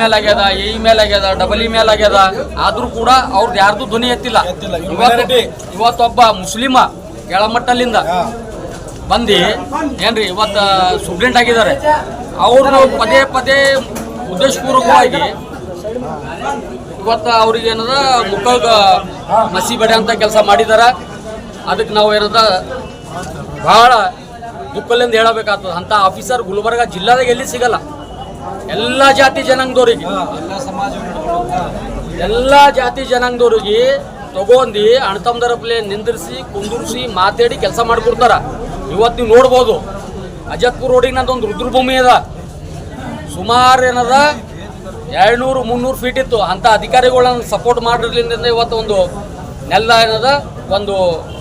ಮೇಲೆ ಆಗ್ಯದ ಎ ಮೇಲ್ ಆಗ್ಯದ ಡಬಲ್ ಇ ಮೇಲ್ ಆಗ್ಯದ ಆದ್ರೂ ಕೂಡ ಅವ್ರದ್ದು ಯಾರ್ದು ಧ್ವನಿ ಎತ್ತಿಲ್ಲ. ಇವತ್ತು ಇವತ್ತೊಬ್ಬ ಮುಸ್ಲಿಮ ಕೆಳಮಟ್ಟಲಿಂದ ಬಂದು ಏನ್ರಿ ಇವತ್ತು ಸುಬ್ಲೆಂಟ್ ಆಗಿದ್ದಾರೆ. ಅವರು ಪದೇ ಪದೇ ಉದ್ದೇಶಪೂರ್ವಕವಾಗಿ ಇವತ್ತು ಅವ್ರಿಗೆ ಏನದ ಮುಖ ಮಸಿ ಬಡೆ ಅಂತ ಕೆಲಸ ಮಾಡಿದಾರ. ಅದಕ್ಕೆ ನಾವು ಏನದ ಬಹಳ ದುಃಖಲಿಂದ ಹೇಳಬೇಕಾಗ್ತದೆ. ಅಂತ ಆಫೀಸರ್ ಗುಲ್ಬರ್ಗ ಜಿಲ್ಲಾದಾಗ ಎಲ್ಲಿ ಸಿಗಲ್ಲ. ಎಲ್ಲ ಜಾತಿ ಜನಾಂಗದವ್ರಿಗೆ. ಎಲ್ಲ ಜಾತಿ ಜನಾಂಗದವ್ರಿಗೆ ತಗೊಂಡು ಅಣ್ತಮ್ದರಪ್ಲೆ ನಿಂದಿರಿಸಿ ಕುಂದಿರಿಸಿ ಮಾತಾಡಿ ಕೆಲಸ ಮಾಡಿಕೊಡ್ತಾರ. ಇವತ್ತು ನೀವು ನೋಡ್ಬೋದು ಅಜತ್ಪುರ್ ರೋಡಿಗೆ ಒಂದು ರುದ್ರಭೂಮಿ ಅದ. ಸುಮಾರು ಏನದ? ಎರಡ್ನೂರು ಮುನ್ನೂರು ಫೀಟ್ ಇತ್ತು. ಅಂಥ ಅಧಿಕಾರಿಗಳನ್ನ ಸಪೋರ್ಟ್ ಮಾಡಿರ್ಲಿಂದ ಇವತ್ತು ಒಂದು ನೆಲ್ಲ ಏನದ? ಒಂದು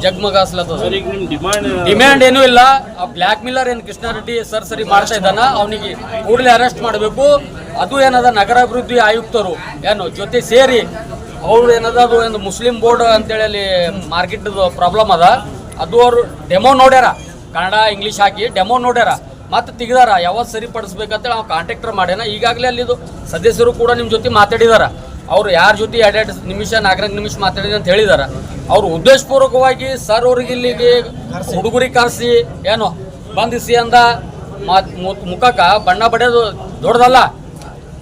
ಜಗ್ಮಗಾಸ್ಲತ್ತದ. ಡಿಮ್ಯಾಂಡ್ ಏನೂ? ಇಲ್ಲ. ಆ ಬ್ಲ್ಯಾಕ್ ಮಿಲ್ಲರ್ ಏನು ಕೃಷ್ಣಾರೆಡ್ಡಿ ಸರ್ ಸರಿ ಮಾಡ್ತಾ ಇದ್ದಾನ? ಅವನಿಗೆ ಕೂಡಲೇ ಅರೆಸ್ಟ್ ಮಾಡಬೇಕು. ಅದು ಏನದ ನಗರಾಭಿವೃದ್ಧಿ ಆಯುಕ್ತರು. ಏನು ಜೊತೆ ಸೇರಿ ಅವ್ರು ಏನದ ಅದು ಒಂದು ಮುಸ್ಲಿಂ ಬೋರ್ಡ್ ಅಂತೇಳಿ ಅಲ್ಲಿ ಮಾರ್ಕೆಟ್ ಪ್ರಾಬ್ಲಮ್ ಅದ. ಅದು ಅವರು ಡೆಮೋ ನೋಡ್ಯಾರ. ಕನ್ನಡ ಇಂಗ್ಲೀಷ್ ಹಾಕಿ ಡೆಮೋ ನೋಡ್ಯಾರ. ಮತ್ತೆ ತೆಗ್ದಾರ ಯಾವತ್ತು ಸರಿಪಡಿಸ್ಬೇಕಂತೇಳಿ ನಾವು ಕಾಂಟ್ಯಾಕ್ಟರ್ ಮಾಡ್ಯಾನ. ಈಗಾಗಲೇ ಅಲ್ಲಿದು ಸದಸ್ಯರು ಕೂಡ ನಿಮ್ಮ ಜೊತೆ ಮಾತಾಡಿದಾರ. ಅವ್ರು ಯಾರ ಜೊತೆ ಎರಡೆರಡು ನಿಮಿಷ ನಾಲ್ಕನೇ ನಿಮಿಷ ಮಾತಾಡಿದ ಅಂತ ಹೇಳಿದಾರ. ಅವ್ರು ಉದ್ದೇಶಪೂರ್ವಕವಾಗಿ ಸರ್ ಅವ್ರಿಗೆ ಇಲ್ಲಿಗೆ ಹುಡುಗರಿಗೆ ಕರೆಸಿ ಏನು ಬಂಧಿಸಿ ಅಂದ ಮುಖಕ್ಕ ಬಣ್ಣ ಬಡಿಯೋದು ದೊಡ್ಡದಲ್ಲ.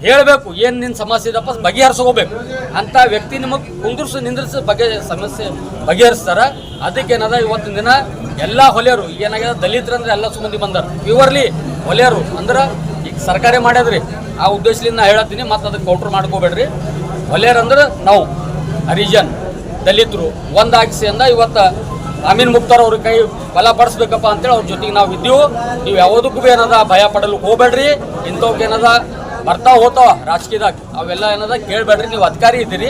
ಹೇಳಬೇಕು ಏನು ನಿನ್ನ ಸಮಸ್ಯೆ ಇದಪ್ಪ ಬಗೆಹರಿಸ್ಕೋಬೇಕು. ಅಂತ ವ್ಯಕ್ತಿ ನಿಮಗೆ ಕುಂದಿರ್ಸಿ ನಿಂದ್ರಿಸಿ ಬಗೆ ಸಮಸ್ಯೆ ಬಗೆಹರಿಸ್ತಾರೆ. ಅದಕ್ಕೆ ಏನದ ಇವತ್ತಿನ ದಿನ ಎಲ್ಲ ಹೊಲೆಯರು ಏನಾಗ್ಯದ ದಲಿತರಂದ್ರೆ ಎಲ್ಲ ಸುಮಂದಿ ಬಂದರು. ಪ್ಯೂರ್ಲಿ ಹೊಲೆಯರು ಅಂದ್ರೆ ಸರ್ಕಾರಿ ಮಾಡ್ಯದ್ರಿ. ಆ ಉದ್ದೇಶದಿಂದ ನಾ ಹೇಳತ್ತೀನಿ, ಮತ್ತು ಅದಕ್ಕೆ ಕೌಂಟ್ರ್ ಮಾಡ್ಕೋಬೇಡ್ರಿ. ಹೊಲೆಯರಂದ್ರೆ ನಾವು, ಹರಿಜನ್, ದಲಿತರು ಒಂದಾಗಿಸಿ ಅಂದ ಇವತ್ತು ಅಮೀನ್ ಮುಕ್ತಾರ್ ಅವ್ರ ಕೈ ಬಲಪಡಿಸ್ಬೇಕಪ್ಪ ಅಂತೇಳಿ ಅವ್ರ ಜೊತೆಗೆ ನಾವು ಇದ್ದೀವಿ. ನೀವು ಯಾವುದಕ್ಕೂ ಏನದ ಭಯ ಪಡಲು ಹೋಗ್ಬೇಡ್ರಿ. ಇಂಥವ್ಕೆ ಏನದ ಬರ್ತಾ ಹೋತಾವ ರಾಜಕೀಯದಾಗ. ಅವೆಲ್ಲ ಏನದ ಕೇಳಬೇಡ್ರಿ, ನೀವು ಅಧಿಕಾರಿ ಇದ್ದೀರಿ.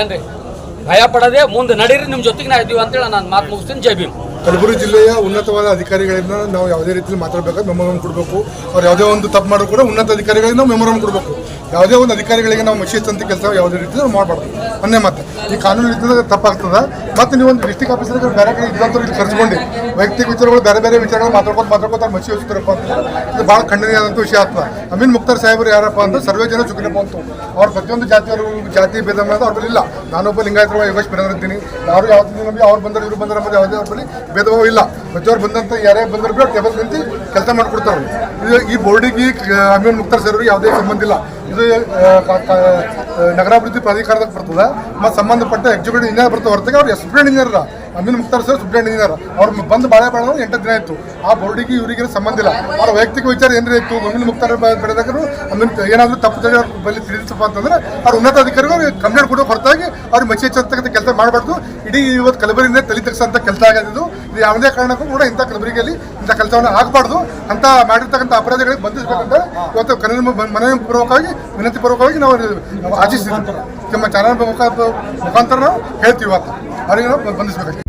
ಏನ್ರಿ? ಭಯ ಪಡದೆ ಮುಂದೆ ನಡೀರಿ ನಿಮ್ಮ ಜೊತೆಗೆ ನಾ ಇದ್ದೀವಿ ಅಂತೇಳಿ ನಾನು ಮಾತು ಮುಗಿಸ್ತೀನಿ. ಜೈ ಭೀಮ್. ಕಲಬುರಗಿ ಜಿಲ್ಲೆಯ ಉನ್ನತವಾದ ಅಧಿಕಾರಿಗಳಿಂದ ನಾವು ಯಾವುದೇ ರೀತಿಯಲ್ಲಿ ಮಾತಾಡಬೇಕಾದ್ರೆ ಮೆಮೊರಂ ಕೊಡಬೇಕು. ಅವ್ರು ಯಾವುದೇ ಒಂದು ತಪ್ಪು ಮಾಡೋ ಕೂಡ ಉನ್ನತ ಅಧಿಕಾರಿಗಳಿಂದ ನಾವು ಮೆಮೊರಂ ಕೊಡಬೇಕು. ಯಾವುದೇ ಒಂದು ಅಧಿಕಾರಿಗಳಿಗೆ ನಾವು ಅಂತ ಕೆಲಸ ಯಾವುದೇ ರೀತಿ ಮಾಡಬಾರ್ದು. ಅನ್ನೇ ಮತ್ತೆ ಈ ಕಾನೂನು ರೀತಿಯಲ್ಲಿ ತಪ್ಪಾಗ್ತದ. ಮತ್ತೆ ನೀವು ಒಂದು ಡಿಸ್ಟಿಕ್ ಆಫೀಸರ್ಗೆ ಬೇರೆ ಕಡೆ ಇದ್ದಂಥವ್ರು ಇಲ್ಲಿ ಕರ್ಸ್ಕೊಂಡು. ವೈಯಕ್ತಿಕ ವಿಚಾರಗಳು ಬೇರೆ ಬೇರೆ ವಿಚಾರಗಳು ಮಾತಾಡ್ಕೊಂಡು ಮಾತಾಡ್ಕೊತಾರೆ ಮಸಿ ಹೋಗ್ತಾರಪ್ಪ ಅಂತ ಇದು ಭಾಳ ಖಂಡನೀಯಾದಂಥ ವಿಷಯ ಆಗ್ತದೆ. ಅಮೀನ್ ಮುಕ್ತಾರ್ ಸಾಹೇಬರು ಯಾರಪ್ಪ ಅಂದ್ರೆ ಸರ್ವೇ ಜನ ಚುಕ್ಕನಪ್ಪ ಅಂತ. ಅವ್ರು ಪ್ರತಿಯೊಂದು ಜಾತಿಯವರು, ಜಾತಿ ಭೇದ ಮಾಡಿದ ಅವ್ರ ಬಳಿ ಇಲ್ಲ. ನಾನೊಬ್ಬ ಲಿಂಗಾಯತರು ಯೋಗೇಶ್ ಬೇರೆ ಇದ್ದೀನಿ. ಯಾರು ಯಾವ್ದು ನಂಬಿ ಅವ್ರು ಬಂದರು ಇವ್ರು ಬಂದ್ರೆ ಅನ್ನೋದು ಯಾವುದೇ ಅವ್ರ ಬಳಿ ಭೇದ ಭಾವ ಇಲ್ಲ. ಪ್ರತಿಯೊಬ್ಬರು ಬಂದಂತ ಯಾರೇ ಬಂದರು ಕೂಡ ಟೇಬಲ್ ನಿಂತು ಕೆಲಸ ಮಾಡಿಕೊಡ್ತಾರೆ ಈ ಬೋರ್ಡಿಗೆ ಅಮೀನ್ ಮುಕ್ತಾರ್ ಸರ್ ಯಾವುದೇ ಸಂಬಂಧ ಇಲ್ಲ. ಇದು ಆ, ಕ- ಕ- ಆ, ನಗರಾಭಿವೃದ್ಧಿ ಪ್ರಾಧಿಕಾರದಾಗ ಬರ್ತದೆ ಮತ್ತು ಸಂಬಂಧಪಟ್ಟ ಎಕ್ಸಿಕ್ಯೂಟಿವ್ ಇಂಜಿನಿಯರ್ ಬರ್ತಾವೆ ಹೊರತಾಗಿ ಅವ್ರು superintendent engineer Ameen Mukhtar sir engineer ಅವ್ರು ಬಂದು ಬಾಳೆ ಬಾಳ ಎಂಟು ದಿನ ಆಯಿತು. ಆ ಬೋರ್ಡಿಗೆ ಇವರಿಗೆ ಸಂಬಂಧ ಇಲ್ಲ. ಅವ್ರ ವೈಯಕ್ತಿಕ ವಿಚಾರ ಏನ್ರಿ ಇತ್ತು ಅಮೀನ್ ಮುಕ್ತಾರ್ ಬೆಳೆದಾಗರು ಅಮೀನ್ ಏನಾದರೂ ತಪ್ಪು ತಡೆ ಬಳಿ ತಿಳಿಸಪ್ಪ ಅಂತಂದ್ರೆ, ಅವ್ರ ಉನ್ನತ ಅಧಿಕಾರಿಗಳು ಕಂಪ್ಲೇಂಟ್ ಕೊಡೋ ಹೊರತಾಗಿ ಅವ್ರು ಹೆಚ್ಚತಕ್ಕಂಥ ಕೆಲಸ ಮಾಡಬಾರ್ದು. ಇಡೀ ಇವತ್ತು ಕಲಬುರಗಿಯಿಂದ ತಲೆ ತೆಗೆಸಂತ ಕೆಲಸ ಆಗೋದು ಇದು ಯಾವುದೇ ಕಾರಣಕ್ಕೂ ಕೂಡ ಇಂಥ ಕಲಬುರಗಿಯಲ್ಲಿ ಇಂಥ ಕೆಲಸವನ್ನು ಆಗಬಾರ್ದು. ಅಂತ ಮಾಡಿರ್ತಕ್ಕಂಥ ಅಪರಾಧಿಗಳಿಗೆ ಬಂಧಿಸಬೇಕಂತ ಇವತ್ತು ಕನ್ನಡ ಮನವಿ ಪೂರ್ವಕವಾಗಿ ವಿನಂತಿ ಪೂರ್ವಕವಾಗಿ ನಾವು ಆಶಿಸ್ತೀವಿ ನಮ್ಮ ಚಾನಲ್ ಮುಖಾಂತರ ಮುಖಾಂತರ ನಾವು ಹೇಳ್ತೀವಿ ಇವತ್ತು. ಅವರಿಗೆ ನಾವು ಬಂಧಿಸಬೇಕಷ್ಟೇ